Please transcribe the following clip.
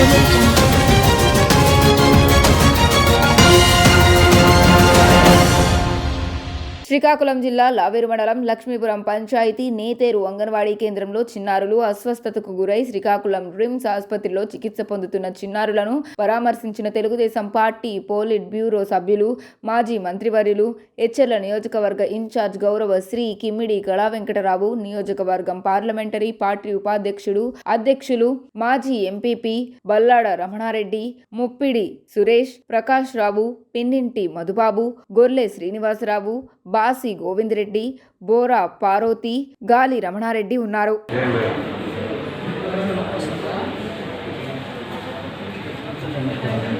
Absolutamente. Srikakulam జిల్లా లావేరు మండలం లక్ష్మీపురం పంచాయతీ నేతేరు అంగన్వాడీ కేంద్రంలో చిన్నారులు అస్వస్థతకు గురై శ్రీకాకుళం రిమ్స్ ఆసుపత్రిలో చికిత్స పొందుతున్న చిన్నారులను పరామర్శించిన తెలుగుదేశం పార్టీ పోలిట్ బ్యూరో సభ్యులు మాజీ మంత్రివర్యులు హెచ్ఎర్ల నియోజకవర్గ ఇన్ఛార్జ్ గౌరవ శ్రీ కిమ్మిడి కళా వెంకటరావు నియోజకవర్గం పార్లమెంటరీ పార్టీ ఉపాధ్యక్షుడు అధ్యక్షులు మాజీ ఎంపీపీ బల్లాడ రమణారెడ్డి ముప్పిడి సురేష్ ప్రకాష్ రావు పిన్నింటి మధుబాబు గొర్లె శ్రీనివాసరావు వాసి గోవిందరెడ్డి బోరా పారోతి గాలి రమణారెడ్డి ఉన్నారు Thank you.